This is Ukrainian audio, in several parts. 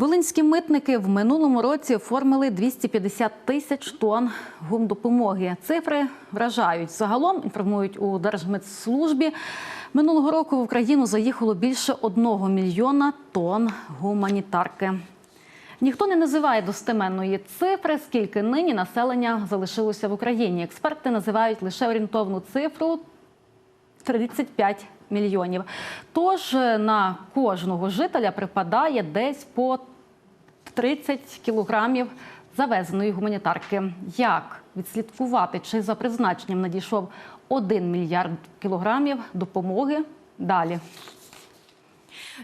Волинські митники в минулому році оформили 250 тисяч тонн гумдопомоги. Цифри вражають. Загалом інформують у Держмитслужбі. Минулого року в Україну заїхало більше одного мільйона тонн гуманітарки. Ніхто не називає достеменної цифри, скільки нині населення залишилося в Україні. Експерти називають лише орієнтовну цифру 35 мільйонів. Тож е, на кожного жителя припадає десь по 30 кілограмів завезеної гуманітарки. Як відслідкувати, чи за призначенням надійшов 1 мільярд кілограмів допомоги? Далі.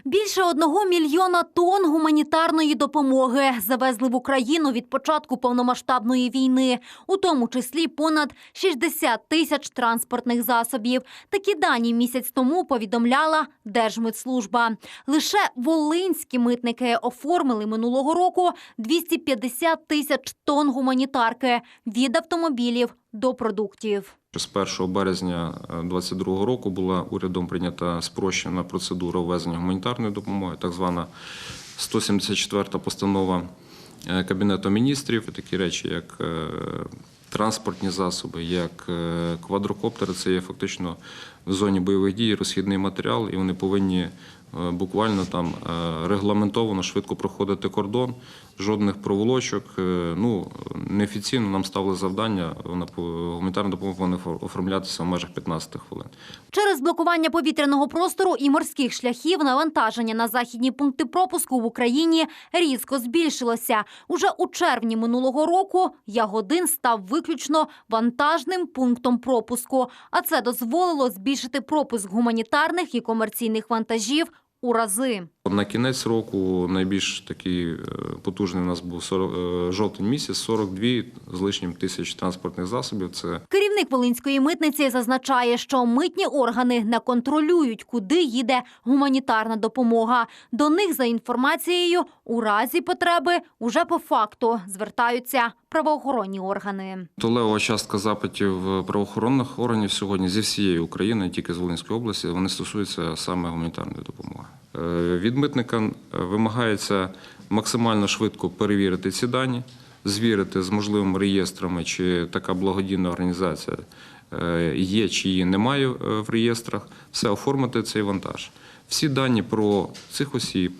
Більше одного мільйона тонн гуманітарної допомоги завезли в Україну від початку повномасштабної війни, у тому числі понад 60 тисяч транспортних засобів. Такі дані місяць тому повідомляла Держмитслужба. Лише волинські митники оформили минулого року 250 тисяч тонн гуманітарки від автомобілів до продуктів. З 1 березня 2022 року була урядом прийнята спрощена процедура ввезення гуманітарної допомоги, так звана 174 постанова е, Кабінету міністрів. Такі речі, як е, транспортні засоби, як е, квадрокоптери, це є фактично в зоні бойових дій розхідний матеріал, і вони повинні е, буквально там е, регламентовано швидко проходити кордон, жодних проволочок. Е, Ну неофіційно нам ставили завдання вона по- гуманітарна допомога оформлятися в межах 15 хвилин. Через блокування повітряного простору і морських шляхів навантаження на західні пункти пропуску в Україні різко збільшилося. Уже у червні минулого року Ягодин став виключно вантажним пунктом пропуску, а це дозволило збільшити пропуск гуманітарних і комерційних вантажів у рази. На кінець року найбільш такий е, потужний у нас був 40, е, жовтень місяць, 42 з лишнім тисяч транспортних засобів. Це Керівник Волинської митниці зазначає, що митні органи не контролюють, куди їде гуманітарна допомога. До них за інформацією у разі потреби уже по факту звертаються правоохоронні органи. Толева частка запитів правоохоронних органів сьогодні зі всієї України, тільки з Волинської області, вони стосуються саме гуманітарної допомоги. Е, Від митника е, вимагається максимально швидко перевірити ці дані, звірити з можливими реєстрами, чи така благодійна організація е, є чи її немає е, в реєстрах, все оформити цей вантаж. Всі дані про цих осіб,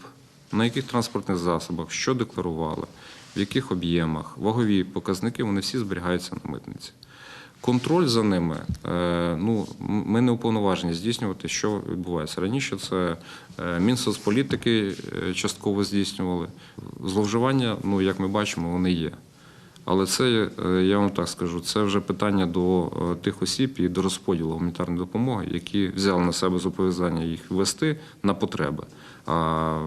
на яких транспортних засобах, що декларували, в яких об'ємах, вагові показники, вони всі зберігаються на митниці. Контроль за ними, е, ну ми не уповноважені здійснювати, що відбувається. Раніше це е, Мінсоцполітики е, частково здійснювали. Зловживання, ну як ми бачимо, вони є. Але це, я вам так скажу, це вже питання до тих осіб і до розподілу гуманітарної допомоги, які взяли на себе зобов'язання їх вести на потреби, а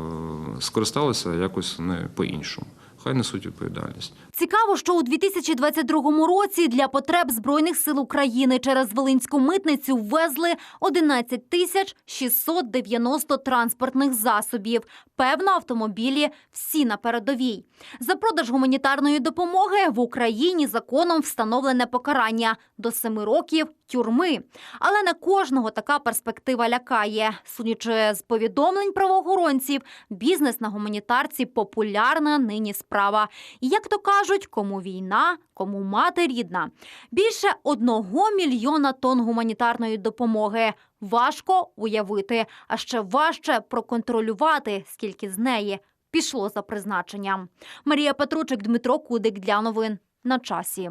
скористалися якось не по-іншому. Хай несуть відповідальність. Цікаво, що у 2022 році для потреб Збройних сил України через Волинську митницю ввезли 11 тисяч 690 транспортних засобів. Певно, автомобілі всі на передовій. За продаж гуманітарної допомоги в Україні законом встановлене покарання до 7 років тюрми. Але не кожного така перспектива лякає. Судячи з повідомлень правоохоронців, бізнес на гуманітарці популярна нині справа. І як то кажуть, кому війна, кому мати рідна. Більше одного мільйона тонн гуманітарної допомоги. Важко уявити, а ще важче проконтролювати, скільки з неї пішло за призначенням. Марія Петручик, Дмитро Кудик для новин на часі.